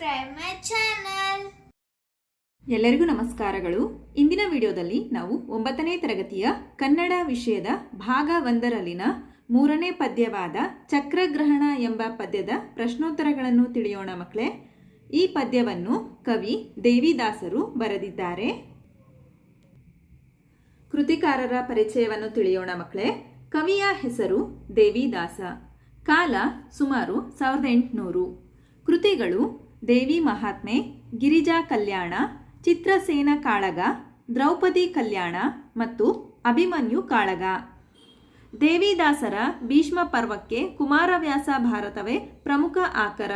subscribe my channel ಎಲ್ಲರಿಗೂ ನಮಸ್ಕಾರಗಳು. ಇಂದಿನ ವಿಡಿಯೋದಲ್ಲಿ ನಾವು ಒಂಬತ್ತನೇ ತರಗತಿಯ ಕನ್ನಡ ವಿಷಯದ ಭಾಗ ಒಂದರಲ್ಲಿನ ಮೂರನೇ ಪದ್ಯವಾದ ಚಕ್ರಗ್ರಹಣ ಎಂಬ ಪದ್ಯದ ಪ್ರಶ್ನೋತ್ತರಗಳನ್ನು ತಿಳಿಯೋಣ ಮಕ್ಕಳೇ. ಈ ಪದ್ಯವನ್ನು ಕವಿ ದೇವಿದಾಸರು ಬರೆದಿದ್ದಾರೆ. ಕೃತಿಕಾರರ ಪರಿಚಯವನ್ನು ತಿಳಿಯೋಣ ಮಕ್ಕಳೇ. ಕವಿಯ ಹೆಸರು ದೇವಿದಾಸ. ಕಾಲ ಸುಮಾರು ಸಾವಿರದ ಎಂಟುನೂರು. ಕೃತಿಗಳು ದೇವಿ ಮಹಾತ್ಮೆ, ಗಿರಿಜಾ ಕಲ್ಯಾಣ, ಚಿತ್ರಸೇನ ಕಾಳಗ, ದ್ರೌಪದಿ ಕಲ್ಯಾಣ ಮತ್ತು ಅಭಿಮನ್ಯು ಕಾಳಗ. ದೇವಿದಾಸರ ಭೀಷ್ಮ ಪರ್ವಕ್ಕೆ ಕುಮಾರವ್ಯಾಸ ಭಾರತವೇ ಪ್ರಮುಖ ಆಕರ.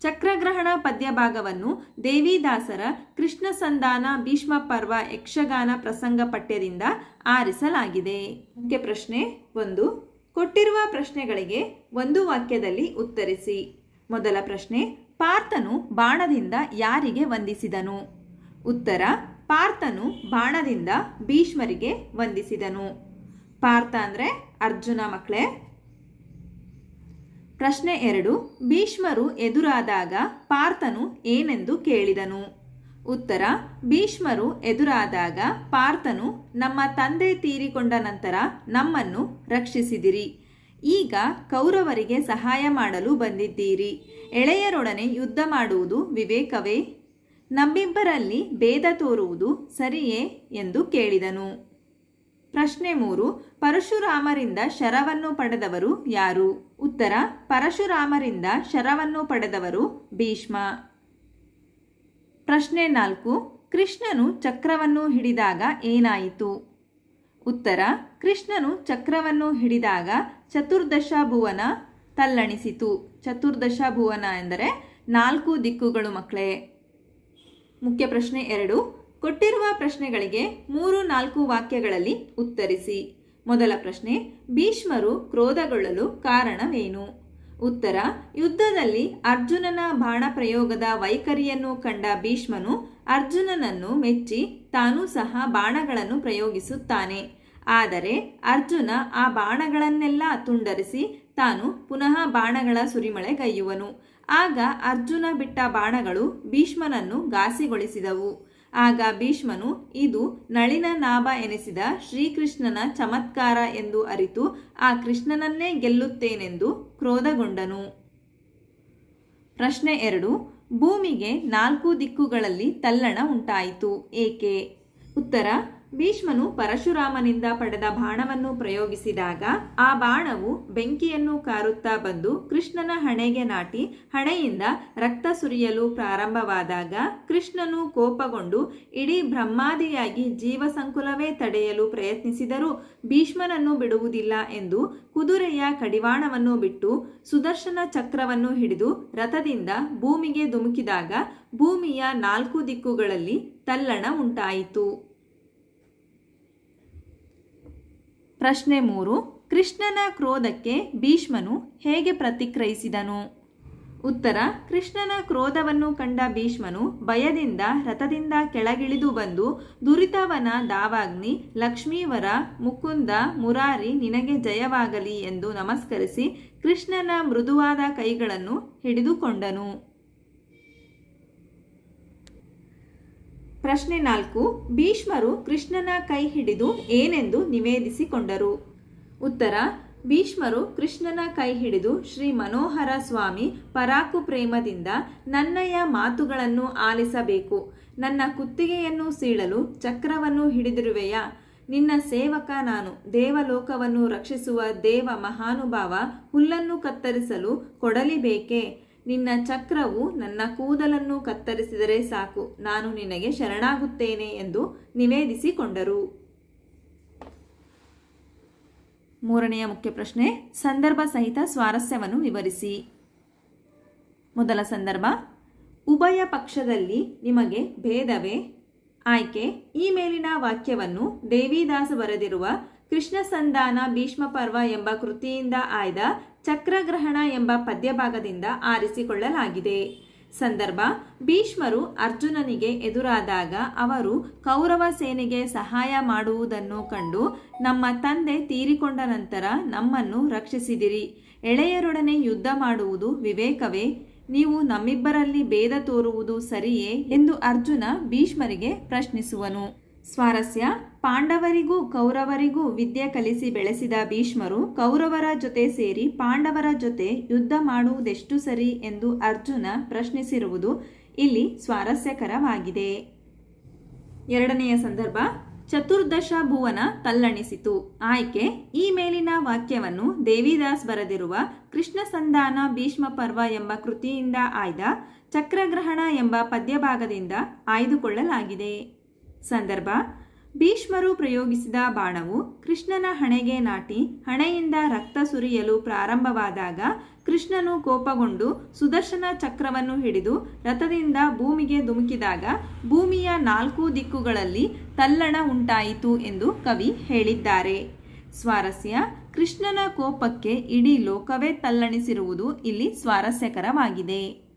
ಚಕ್ರಗ್ರಹಣ ಪದ್ಯಭಾಗವನ್ನು ದೇವಿದಾಸರ ಕೃಷ್ಣ ಸಂಧಾನ ಭೀಷ್ಮ ಪರ್ವ ಯಕ್ಷಗಾನ ಪ್ರಸಂಗ ಪಠ್ಯದಿಂದ ಆರಿಸಲಾಗಿದೆ. ಮುಖ್ಯ ಪ್ರಶ್ನೆ ಒಂದು, ಕೊಟ್ಟಿರುವ ಪ್ರಶ್ನೆಗಳಿಗೆ ಒಂದು ವಾಕ್ಯದಲ್ಲಿ ಉತ್ತರಿಸಿ. ಮೊದಲ ಪ್ರಶ್ನೆ, ಪಾರ್ಥನು ಬಾಣದಿಂದ ಯಾರಿಗೆ ವಂದಿಸಿದನು? ಉತ್ತರ, ಪಾರ್ಥನು ಬಾಣದಿಂದ ಭೀಷ್ಮರಿಗೆ ವಂದಿಸಿದನು. ಪಾರ್ಥ ಅಂದರೆ ಅರ್ಜುನ ಮಕ್ಕಳೇ ಪ್ರಶ್ನೆ ಎರಡು, ಭೀಷ್ಮರು ಎದುರಾದಾಗ ಪಾರ್ಥನು ಏನೆಂದು ಕೇಳಿದನು? ಉತ್ತರ, ಭೀಷ್ಮರು ಎದುರಾದಾಗ ಪಾರ್ಥನು ನಮ್ಮ ತಂದೆ ತೀರಿಕೊಂಡ ನಂತರ ನಮ್ಮನ್ನು ರಕ್ಷಿಸಿದಿರಿ. ಈಗ ಕೌರವರಿಗೆ ಸಹಾಯ ಮಾಡಲು ಬಂದಿದ್ದೀರಿ. ಎಳೆಯರೊಡನೆ ಯುದ್ಧ ಮಾಡುವುದು ವಿವೇಕವೇ? ನಮ್ಮಿಬ್ಬರಲ್ಲಿ ಭೇದ ತೋರುವುದು ಸರಿಯೇ ಎಂದು ಕೇಳಿದನು. ಪ್ರಶ್ನೆ ಮೂರು, ಪರಶುರಾಮರಿಂದ ಶರವನ್ನು ಪಡೆದವರು ಯಾರು? ಉತ್ತರ, ಪರಶುರಾಮರಿಂದ ಶರವನ್ನು ಪಡೆದವರು ಭೀಷ್ಮ. ಪ್ರಶ್ನೆ ನಾಲ್ಕು, ಕೃಷ್ಣನು ಚಕ್ರವನ್ನು ಹಿಡಿದಾಗ ಏನಾಯಿತು? ಉತ್ತರ, ಕೃಷ್ಣನು ಚಕ್ರವನ್ನು ಹಿಡಿದಾಗ ಚತುರ್ದಶ ಭುವನ ತಲ್ಲಣಿಸಿತು. ಚತುರ್ದಶ ಭುವನ ಎಂದರೆ ನಾಲ್ಕು ದಿಕ್ಕುಗಳು ಮಕ್ಕಳೇ. ಮುಖ್ಯ ಪ್ರಶ್ನೆ ಎರಡು. ಕೊಟ್ಟಿರುವ ಪ್ರಶ್ನೆಗಳಿಗೆ ಮೂರು ನಾಲ್ಕು ವಾಕ್ಯಗಳಲ್ಲಿ ಉತ್ತರಿಸಿ. ಮೊದಲ ಪ್ರಶ್ನೆ, ಭೀಷ್ಮರು ಕ್ರೋಧಗೊಳ್ಳಲು ಕಾರಣವೇನು? ಉತ್ತರ, ಯುದ್ಧದಲ್ಲಿ ಅರ್ಜುನನ ಬಾಣ ಪ್ರಯೋಗದ ವೈಖರಿಯನ್ನು ಕಂಡ ಭೀಷ್ಮನು ಅರ್ಜುನನನ್ನು ಮೆಚ್ಚಿ ತಾನೂ ಸಹ ಬಾಣಗಳನ್ನು ಪ್ರಯೋಗಿಸುತ್ತಾನೆ. ಆದರೆ ಅರ್ಜುನ ಆ ಬಾಣಗಳನ್ನೆಲ್ಲ ತುಂಡರಿಸಿ ತಾನು ಪುನಃ ಬಾಣಗಳ ಸುರಿಮಳೆಗೈಯುವನು ಆಗ ಅರ್ಜುನ ಬಿಟ್ಟ ಬಾಣಗಳು ಭೀಷ್ಮನನ್ನು ಘಾಸಿಗೊಳಿಸಿದವು. ಆಗ ಭೀಷ್ಮನು, ಇದು ನಳಿನ ನಾಭ ಎನಿಸಿದ ಶ್ರೀಕೃಷ್ಣನ ಚಮತ್ಕಾರ ಎಂದು ಅರಿತು ಆ ಕೃಷ್ಣನನ್ನೇ ಗೆಲ್ಲುತ್ತೇನೆಂದು ಕ್ರೋಧಗೊಂಡನು. ಪ್ರಶ್ನೆ ಎರಡು, ಭೂಮಿಗೆ ನಾಲ್ಕು ದಿಕ್ಕುಗಳಲ್ಲಿ ತಲ್ಲಣ ಉಂಟಾಯಿತು ಏಕೆ? ಉತ್ತರ ಭೀಷ್ಮನು ಪರಶುರಾಮನಿಂದ ಪಡೆದ ಬಾಣವನ್ನು ಪ್ರಯೋಗಿಸಿದಾಗ ಆ ಬಾಣವು ಬೆಂಕಿಯನ್ನು ಕಾರುತ್ತಾ ಬಂದು ಕೃಷ್ಣನ ಹಣೆಗೆ ನಾಟಿ ಹಣೆಯಿಂದ ರಕ್ತ ಸುರಿಯಲು ಪ್ರಾರಂಭವಾದಾಗ ಕೃಷ್ಣನು ಕೋಪಗೊಂಡು ಇಡೀ ಬ್ರಹ್ಮಾದಿಯಾಗಿ ಜೀವಸಂಕುಲವೇ ತಡೆಯಲು ಪ್ರಯತ್ನಿಸಿದರೂ ಭೀಷ್ಮನನ್ನು ಬಿಡುವುದಿಲ್ಲ ಎಂದು ಕುದುರೆಯ ಕಡಿವಾಣವನ್ನು ಬಿಟ್ಟು ಸುದರ್ಶನ ಚಕ್ರವನ್ನು ಹಿಡಿದು ರಥದಿಂದ ಭೂಮಿಗೆ ಧುಮುಕಿದಾಗ ಭೂಮಿಯ ನಾಲ್ಕು ದಿಕ್ಕುಗಳಲ್ಲಿ ತಲ್ಲಣ ಉಂಟಾಯಿತು. ಪ್ರಶ್ನೆ ಮೂರು, ಕೃಷ್ಣನ ಕ್ರೋಧಕ್ಕೆ ಭೀಷ್ಮನು ಹೇಗೆ ಪ್ರತಿಕ್ರಿಯಿಸಿದನು? ಉತ್ತರ, ಕೃಷ್ಣನ ಕ್ರೋಧವನ್ನು ಕಂಡ ಭೀಷ್ಮನು ಭಯದಿಂದ ರಥದಿಂದ ಕೆಳಗಿಳಿದು ಬಂದು ದುರಿತವನ ದಾವಾಗ್ನಿ, ಲಕ್ಷ್ಮೀವರ ಮುಕುಂದ ಮುರಾರಿ ನಿನಗೆ ಜಯವಾಗಲಿ ಎಂದು ನಮಸ್ಕರಿಸಿ ಕೃಷ್ಣನ ಮೃದುವಾದ ಕೈಗಳನ್ನು ಹಿಡಿದುಕೊಂಡನು. ಪ್ರಶ್ನೆ ನಾಲ್ಕು, ಭೀಷ್ಮರು ಕೃಷ್ಣನ ಕೈ ಹಿಡಿದು ಏನೆಂದು ನಿವೇದಿಸಿಕೊಂಡರು? ಉತ್ತರ, ಭೀಷ್ಮರು ಕೃಷ್ಣನ ಕೈ ಹಿಡಿದು ಶ್ರೀ ಮನೋಹರ ಸ್ವಾಮಿ ಪರಾಕು ಪ್ರೇಮದಿಂದ ನನ್ನಯ ಮಾತುಗಳನ್ನು ಆಲಿಸಬೇಕು. ನನ್ನ ಕುತ್ತಿಗೆಯನ್ನು ಸೀಳಲು ಚಕ್ರವನ್ನು ಹಿಡಿದಿರುವೆಯಾ. ನಿನ್ನ ಸೇವಕ ನಾನು. ದೇವಲೋಕವನ್ನು ರಕ್ಷಿಸುವ ದೇವ ಮಹಾನುಭಾವ ಹುಲ್ಲನ್ನು ಕತ್ತರಿಸಲು ಕೊಡಲಿಬೇಕೇ ನಿನ್ನ ಚಕ್ರವು ನನ್ನ ಕೂದಲನ್ನು ಕತ್ತರಿಸಿದರೆ ಸಾಕು. ನಾನು ನಿನಗೆ ಶರಣಾಗುತ್ತೇನೆ ಎಂದು ನಿವೇದಿಸಿಕೊಂಡರು. ಮೂರನೆಯ ಮುಖ್ಯ ಪ್ರಶ್ನೆ, ಸಂದರ್ಭ ಸಹಿತ ಸ್ವಾರಸ್ಯವನ್ನು ವಿವರಿಸಿ. ಮೊದಲ ಸಂದರ್ಭ, ಉಭಯ ಪಕ್ಷದಲ್ಲಿ ನಿಮಗೆ ಭೇದವೇ? ಆಯ್ಕೆ, ಈ ಮೇಲಿನ ವಾಕ್ಯವನ್ನು ದೇವಿದಾಸ ಬರೆದಿರುವ ಕೃಷ್ಣ ಸಂಧಾನ ಭೀಷ್ಮ ಪರ್ವ ಎಂಬ ಕೃತಿಯಿಂದ ಆಯ್ದ ಚಕ್ರಗ್ರಹಣ ಎಂಬ ಪದ್ಯಭಾಗದಿಂದ ಆರಿಸಿಕೊಳ್ಳಲಾಗಿದೆ. ಸಂದರ್ಭ, ಭೀಷ್ಮರು ಅರ್ಜುನನಿಗೆ ಎದುರಾದಾಗ ಅವರು ಕೌರವ ಸೇನೆಗೆ ಸಹಾಯ ಮಾಡುವುದನ್ನು ಕಂಡು ನಮ್ಮ ತಂದೆ ತೀರಿಕೊಂಡ ನಂತರ ನಮ್ಮನ್ನು ರಕ್ಷಿಸಿದಿರಿ. ಎಳೆಯರೊಡನೆ ಯುದ್ಧ ಮಾಡುವುದು ವಿವೇಕವೇ? ನೀವು ನಮ್ಮಿಬ್ಬರಲ್ಲಿ ಭೇದ ತೋರುವುದು ಸರಿಯೇ? ಎಂದು ಅರ್ಜುನ ಭೀಷ್ಮರಿಗೆ ಪ್ರಶ್ನಿಸುವನು. ಸ್ವಾರಸ್ಯ. ಪಾಂಡವರಿಗೂ ಕೌರವರಿಗೂ ವಿದ್ಯೆ ಕಲಿಸಿ ಬೆಳೆಸಿದ ಭೀಷ್ಮರು ಕೌರವರ ಜೊತೆ ಸೇರಿ ಪಾಂಡವರ ಜೊತೆ ಯುದ್ಧ ಮಾಡುವುದೆಷ್ಟು ಸರಿ ಎಂದು ಅರ್ಜುನ ಪ್ರಶ್ನಿಸಿರುವುದು ಇಲ್ಲಿ ಸ್ವಾರಸ್ಯಕರವಾಗಿದೆ. ಎರಡನೆಯ ಸಂದರ್ಭ, ಚತುರ್ದಶ ಭುವನ ತಲ್ಲಣಿಸಿತು. ಆಯ್ಕೆ, ಈ ಮೇಲಿನ ವಾಕ್ಯವನ್ನು ದೇವಿದಾಸ್ ಬರೆದಿರುವ ಕೃಷ್ಣ ಸಂಧಾನ ಭೀಷ್ಮ ಪರ್ವ ಎಂಬ ಕೃತಿಯಿಂದ ಆಯ್ದ ಚಕ್ರಗ್ರಹಣ ಎಂಬ ಪದ್ಯಭಾಗದಿಂದ ಆಯ್ದುಕೊಳ್ಳಲಾಗಿದೆ. ಸಂದರ್ಭ, ಭೀಷ್ಮರು ಪ್ರಯೋಗಿಸಿದ ಬಾಣವು ಕೃಷ್ಣನ ಹಣೆಗೆ ನಾಟಿ, ಹಣೆಯಿಂದ ರಕ್ತ ಸುರಿಯಲು ಪ್ರಾರಂಭವಾದಾಗ ಕೃಷ್ಣನು ಕೋಪಗೊಂಡು ಸುದರ್ಶನ ಚಕ್ರವನ್ನು ಹಿಡಿದು ರಥದಿಂದ ಭೂಮಿಗೆ ಧುಮುಕಿದಾಗ ಭೂಮಿಯ ನಾಲ್ಕು ದಿಕ್ಕುಗಳಲ್ಲಿ ತಲ್ಲಣ ಉಂಟಾಯಿತು ಎಂದು ಕವಿ ಹೇಳಿದ್ದಾರೆ. ಸ್ವಾರಸ್ಯ, ಕೃಷ್ಣನ ಕೋಪಕ್ಕೆ ಇಡೀ ಲೋಕವೇ ತಲ್ಲಣಿಸಿರುವುದು ಇಲ್ಲಿ ಸ್ವಾರಸ್ಯಕರವಾಗಿದೆ.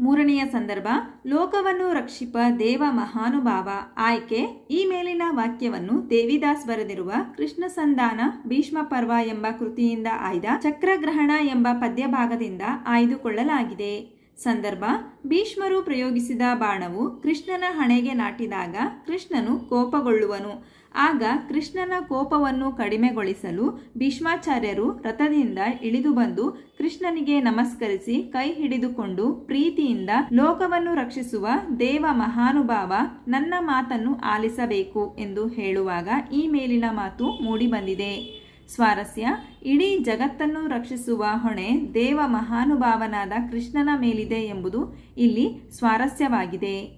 ಮೂರನೆಯ ಸಂದರ್ಭ, ಲೋಕವನ್ನು ರಕ್ಷಿಪ ದೇವ ಮಹಾನುಭಾವ. ಆಯ್ಕೆ, ಈ ಮೇಲಿನ ವಾಕ್ಯವನ್ನು ದೇವಿದಾಸ್ ಬರೆದಿರುವ ಕೃಷ್ಣ ಸಂಧಾನ ಭೀಷ್ಮ ಪರ್ವ ಎಂಬ ಕೃತಿಯಿಂದ ಆಯ್ದ ಚಕ್ರಗ್ರಹಣ ಎಂಬ ಪದ್ಯಭಾಗದಿಂದ ಆಯ್ದುಕೊಳ್ಳಲಾಗಿದೆ. ಸಂದರ್ಭ, ಭೀಷ್ಮರು ಪ್ರಯೋಗಿಸಿದ ಬಾಣವು ಕೃಷ್ಣನ ಹಣೆಗೆ ನಾಟಿದಾಗ ಕೃಷ್ಣನು ಕೋಪಗೊಳ್ಳುವನು. ಆಗ ಕೃಷ್ಣನ ಕೋಪವನ್ನು ಕಡಿಮೆಗೊಳಿಸಲು ಭೀಷ್ಮಾಚಾರ್ಯರು ರಥದಿಂದ ಇಳಿದು ಬಂದು ಕೃಷ್ಣನಿಗೆ ನಮಸ್ಕರಿಸಿ ಕೈ ಹಿಡಿದುಕೊಂಡು ಪ್ರೀತಿಯಿಂದ ಲೋಕವನ್ನು ರಕ್ಷಿಸುವ ದೇವ ಮಹಾನುಭಾವ ನನ್ನ ಮಾತನ್ನು ಆಲಿಸಬೇಕು ಎಂದು ಹೇಳುವಾಗ ಈ ಮೇಲಿನ ಮಾತು ಮೂಡಿಬಂದಿದೆ. ಸ್ವಾರಸ್ಯ, ಇಡೀ ಜಗತ್ತನ್ನು ರಕ್ಷಿಸುವ ಹೊಣೆ ದೇವ ಮಹಾನುಭಾವನಾದ ಕೃಷ್ಣನ ಮೇಲಿದೆ ಎಂಬುದು ಇಲ್ಲಿ ಸ್ವಾರಸ್ಯವಾಗಿದೆ.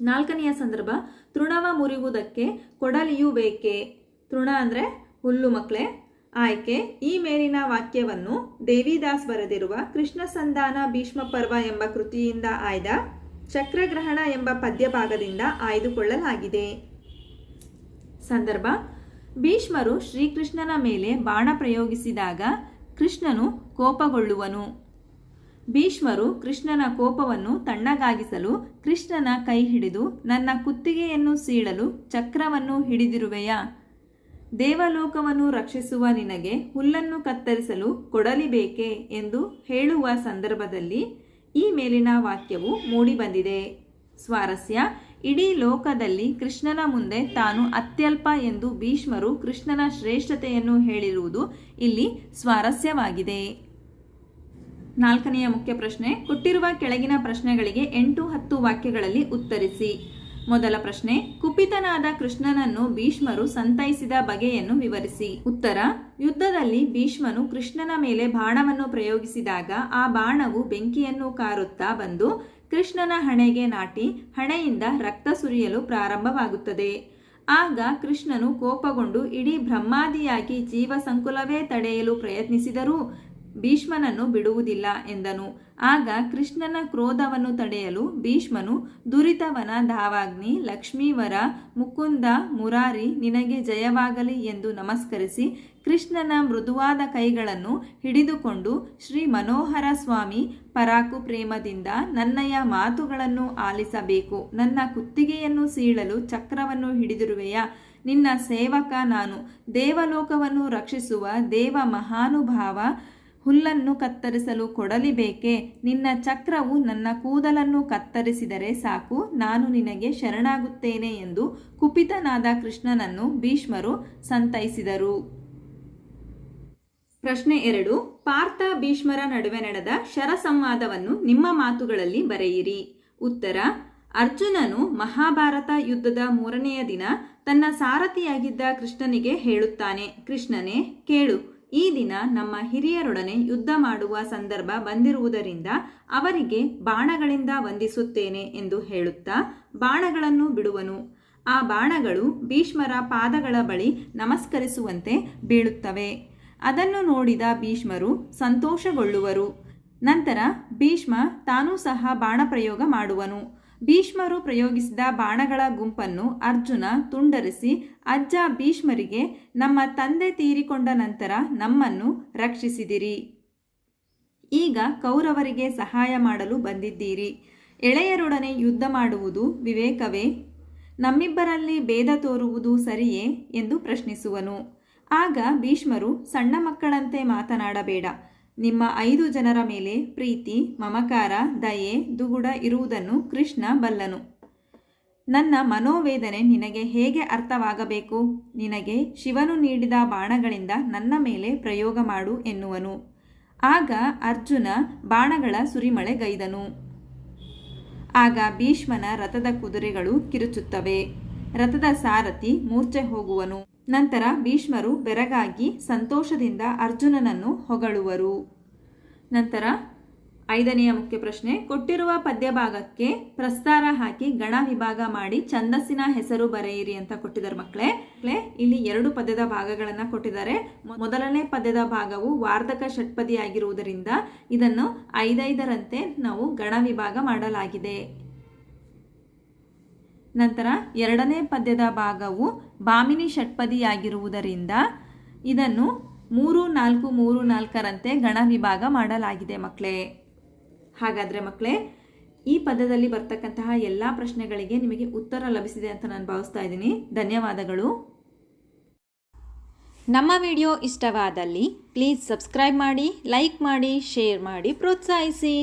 ನಾಲ್ಕನೆಯ ಸಂದರ್ಭ, ತೃಣವ ಮುರಿಯುವುದಕ್ಕೆ ಕೊಡಲಿಯೂ ಬೇಕೆ? ತೃಣ ಅಂದರೆ ಹುಲ್ಲು ಮಕ್ಕಳೇ ಆಯ್ಕೆ, ಈ ಮೇಲಿನ ವಾಕ್ಯವನ್ನು ದೇವಿದಾಸ್ ಬರೆದಿರುವ ಕೃಷ್ಣ ಸಂಧಾನ ಭೀಷ್ಮ ಪರ್ವ ಎಂಬ ಕೃತಿಯಿಂದ ಆಯ್ದ ಚಕ್ರಗ್ರಹಣ ಎಂಬ ಪದ್ಯಭಾಗದಿಂದ ಆಯ್ದುಕೊಳ್ಳಲಾಗಿದೆ. ಸಂದರ್ಭ, ಭೀಷ್ಮರು ಶ್ರೀಕೃಷ್ಣನ ಮೇಲೆ ಬಾಣ ಪ್ರಯೋಗಿಸಿದಾಗ ಕೃಷ್ಣನು ಕೋಪಗೊಳ್ಳುವನು. ಭೀಷ್ಮರು ಕೃಷ್ಣನ ಕೋಪವನ್ನು ತಣ್ಣಗಾಗಿಸಲು ಕೃಷ್ಣನ ಕೈ ಹಿಡಿದು, ನನ್ನ ಕುತ್ತಿಗೆಯನ್ನು ಸೀಳಲು ಚಕ್ರವನ್ನು ಹಿಡಿದಿರುವೆಯಾ? ದೇವಲೋಕವನ್ನು ರಕ್ಷಿಸುವ ನಿನಗೆ ಹುಲ್ಲನ್ನು ಕತ್ತರಿಸಲು ಕೊಡಲಿಬೇಕೆ ಎಂದು ಹೇಳುವ ಸಂದರ್ಭದಲ್ಲಿ ಈ ಮೇಲಿನ ವಾಕ್ಯವು ಮೂಡಿಬಂದಿದೆ. ಸ್ವಾರಸ್ಯ, ಇಡೀ ಲೋಕದಲ್ಲಿ ಕೃಷ್ಣನ ಮುಂದೆ ತಾನು ಅತ್ಯಲ್ಪ ಎಂದು ಭೀಷ್ಮರು ಕೃಷ್ಣನ ಶ್ರೇಷ್ಠತೆಯನ್ನು ಹೇಳಿರುವುದು ಇಲ್ಲಿ ಸ್ವಾರಸ್ಯವಾಗಿದೆ. ನಾಲ್ಕನೆಯ ಮುಖ್ಯ ಪ್ರಶ್ನೆ, ಕೊಟ್ಟಿರುವ ಕೆಳಗಿನ ಪ್ರಶ್ನೆಗಳಿಗೆ ಎಂಟು ಹತ್ತು ವಾಕ್ಯಗಳಲ್ಲಿ ಉತ್ತರಿಸಿ. ಮೊದಲ ಪ್ರಶ್ನೆ, ಕುಪಿತನಾದ ಕೃಷ್ಣನನ್ನು ಭೀಷ್ಮರು ಸಂತೈಸಿದ ಬಗೆಯನ್ನು ವಿವರಿಸಿ. ಉತ್ತರ, ಯುದ್ಧದಲ್ಲಿ ಭೀಷ್ಮನು ಕೃಷ್ಣನ ಮೇಲೆ ಬಾಣವನ್ನು ಪ್ರಯೋಗಿಸಿದಾಗ ಆ ಬಾಣವು ಬೆಂಕಿಯನ್ನು ಕಾರುತ್ತಾ ಬಂದು ಕೃಷ್ಣನ ಹಣೆಗೆ ನಾಟಿ ಹಣೆಯಿಂದ ರಕ್ತ ಸುರಿಯಲು ಪ್ರಾರಂಭವಾಗುತ್ತದೆ. ಆಗ ಕೃಷ್ಣನು ಕೋಪಗೊಂಡು ಇಡೀ ಬ್ರಹ್ಮಾದಿಯಾಗಿ ಜೀವ ಸಂಕುಲವೇ ತಡೆಯಲು ಪ್ರಯತ್ನಿಸಿದರೂ ಭೀಷ್ಮನನ್ನು ಬಿಡುವುದಿಲ್ಲ ಎಂದನು. ಆಗ ಕೃಷ್ಣನ ಕ್ರೋಧವನ್ನು ತಡೆಯಲು ಭೀಷ್ಮನು ದುರಿತವನ ಧಾವಾಗ್ನಿ ಲಕ್ಷ್ಮೀವರ, ಮುಕುಂದ, ಮುರಾರಿ ನಿನಗೆ ಜಯವಾಗಲಿ ಎಂದು ನಮಸ್ಕರಿಸಿ ಕೃಷ್ಣನ ಮೃದುವಾದ ಕೈಗಳನ್ನು ಹಿಡಿದುಕೊಂಡು ಶ್ರೀ ಮನೋಹರ ಸ್ವಾಮಿ ಪರಾಕು ಪ್ರೇಮದಿಂದ ನನ್ನಯ ಮಾತುಗಳನ್ನು ಆಲಿಸಬೇಕು. ನನ್ನ ಕುತ್ತಿಗೆಯನ್ನು ಸೀಳಲು ಚಕ್ರವನ್ನು ಹಿಡಿದಿರುವೆಯಾ? ನಿನ್ನ ಸೇವಕ ನಾನು. ದೇವಲೋಕವನ್ನು ರಕ್ಷಿಸುವ ದೇವ ಮಹಾನುಭಾವ ಹುಲ್ಲನ್ನು ಕತ್ತರಿಸಲು ಕೊಡಲಿ ಬೇಕೆ? ನಿನ್ನ ಚಕ್ರವು ನನ್ನ ಕೂದಲನ್ನು ಕತ್ತರಿಸಿದರೆ ಸಾಕು, ನಾನು ನಿನಗೆ ಶರಣಾಗುತ್ತೇನೆ ಎಂದು ಕುಪಿತನಾದ ಕೃಷ್ಣನನ್ನು ಭೀಷ್ಮರು ಸಂತೈಸಿದರು. ಪ್ರಶ್ನೆ ಎರಡು, ಪಾರ್ಥ ಭೀಷ್ಮರ ನಡುವೆ ನಡೆದ ಶರಸಂವಾದವನ್ನು ನಿಮ್ಮ ಮಾತುಗಳಲ್ಲಿ ಬರೆಯಿರಿ. ಉತ್ತರ, ಅರ್ಜುನನು ಮಹಾಭಾರತ ಯುದ್ಧದ ಮೂರನೆಯ ದಿನ ತನ್ನ ಸಾರಥಿಯಾಗಿದ್ದ ಕೃಷ್ಣನಿಗೆ ಹೇಳುತ್ತಾನೆ. ಕೃಷ್ಣನೇ, ಕೇಳು. ಈ ದಿನ ನಮ್ಮ ಹಿರಿಯರೊಡನೆ ಯುದ್ಧ ಮಾಡುವ ಸಂದರ್ಭ ಬಂದಿರುವುದರಿಂದ ಅವರಿಗೆ ಬಾಣಗಳಿಂದ ವಂದಿಸುತ್ತೇನೆ ಎಂದು ಹೇಳುತ್ತಾ ಬಾಣಗಳನ್ನು ಬಿಡುವನು. ಆ ಬಾಣಗಳು ಭೀಷ್ಮರ ಪಾದಗಳ ಬಳಿ ನಮಸ್ಕರಿಸುವಂತೆ ಬೀಳುತ್ತವೆ. ಅದನ್ನು ನೋಡಿದ ಭೀಷ್ಮರು ಸಂತೋಷಗೊಳ್ಳುವರು. ನಂತರ ಭೀಷ್ಮ ತಾನೂ ಸಹ ಬಾಣ ಪ್ರಯೋಗ ಮಾಡುವನು. ಭೀಷ್ಮರು ಪ್ರಯೋಗಿಸಿದ ಬಾಣಗಳ ಗುಂಪನ್ನು ಅರ್ಜುನ ತುಂಡರಿಸಿ, ಅಜ್ಜ ಭೀಷ್ಮರಿಗೆ, ನಮ್ಮ ತಂದೆ ತೀರಿಕೊಂಡ ನಂತರ ನಮ್ಮನ್ನು ರಕ್ಷಿಸಿದಿರಿ. ಈಗ ಕೌರವರಿಗೆ ಸಹಾಯ ಮಾಡಲು ಬಂದಿದ್ದೀರಿ. ಎಳೆಯರೊಡನೆ ಯುದ್ಧ ಮಾಡುವುದು ವಿವೇಕವೇ? ನಮ್ಮಿಬ್ಬರಲ್ಲಿ ಭೇದ ತೋರುವುದು ಸರಿಯೇ? ಎಂದು ಪ್ರಶ್ನಿಸುವನು. ಆಗ ಭೀಷ್ಮರು, ಸಣ್ಣ ಮಕ್ಕಳಂತೆ ಮಾತನಾಡಬೇಡ. ನಿಮ್ಮ ಐದು ಜನರ ಮೇಲೆ ಪ್ರೀತಿ, ಮಮಕಾರ, ದಯೆ, ದುಗುಡ ಇರುವುದನ್ನು ಕೃಷ್ಣ ಬಲ್ಲನು. ನನ್ನ ಮನೋವೇದನೆ ನಿನಗೆ ಹೇಗೆ ಅರ್ಥವಾಗಬೇಕು? ನಿನಗೆ ಶಿವನು ನೀಡಿದ ಬಾಣಗಳಿಂದ ನನ್ನ ಮೇಲೆ ಪ್ರಯೋಗ ಮಾಡು ಎನ್ನುವನು. ಆಗ ಅರ್ಜುನ ಬಾಣಗಳ ಸುರಿಮಳೆಗೈದನು ಆಗ ಭೀಷ್ಮನ ರಥದ ಕುದುರೆಗಳು ಕಿರುಚುತ್ತವೆ. ರಥದ ಸಾರಥಿ ಮೂರ್ಛೆ ಹೋಗುವನು. ನಂತರ ಭೀಷ್ಮರು ಬೆರಗಾಗಿ ಸಂತೋಷದಿಂದ ಅರ್ಜುನನನ್ನು ಹೊಗಳುವರು. ನಂತರ ಐದನೆಯ ಮುಖ್ಯ ಪ್ರಶ್ನೆ, ಕೊಟ್ಟಿರುವ ಪದ್ಯಭಾಗಕ್ಕೆ ಪ್ರಸ್ತಾರ ಹಾಕಿ ಗಣ ವಿಭಾಗ ಮಾಡಿ ಛಂದಸ್ಸಿನ ಹೆಸರು ಬರೆಯಿರಿ ಅಂತ ಕೊಟ್ಟಿದ್ದಾರೆ ಮಕ್ಕಳೇ. ಮಕ್ಕಳೇ, ಇಲ್ಲಿ ಎರಡು ಪದ್ಯದ ಭಾಗಗಳನ್ನು ಕೊಟ್ಟಿದ್ದಾರೆ. ಮೊದಲನೇ ಪದ್ಯದ ಭಾಗವು ವಾರ್ಧಕ ಷಟ್ಪದಿಯಾಗಿರುವುದರಿಂದ ಇದನ್ನು ಐದೈದರಂತೆ ನಾವು ಗಣ ವಿಭಾಗ ಮಾಡಲಾಗಿದೆ. ನಂತರ ಎರಡನೇ ಪದ್ಯದ ಭಾಗವು ಬಾಮಿನಿ ಷಟ್ಪದಿಯಾಗಿರುವುದರಿಂದ ಇದನ್ನು ಮೂರು ನಾಲ್ಕು ಮೂರು ನಾಲ್ಕರಂತೆ ಗಣ ವಿಭಾಗ ಮಾಡಲಾಗಿದೆ ಮಕ್ಕಳೇ ಹಾಗಾದರೆ ಮಕ್ಕಳೇ ಈ ಪದ್ಯದಲ್ಲಿ ಬರ್ತಕ್ಕಂತಹ ಎಲ್ಲ ಪ್ರಶ್ನೆಗಳಿಗೆ ನಿಮಗೆ ಉತ್ತರ ಲಭಿಸಿದೆ ಅಂತ ನಾನು ಭಾವಿಸ್ತಾ ಇದ್ದೀನಿ. ಧನ್ಯವಾದಗಳು. ನಮ್ಮ ವಿಡಿಯೋ ಇಷ್ಟವಾದಲ್ಲಿ ಪ್ಲೀಸ್ ಸಬ್ಸ್ಕ್ರೈಬ್ ಮಾಡಿ, ಲೈಕ್ ಮಾಡಿ, ಶೇರ್ ಮಾಡಿ, ಪ್ರೋತ್ಸಾಹಿಸಿ.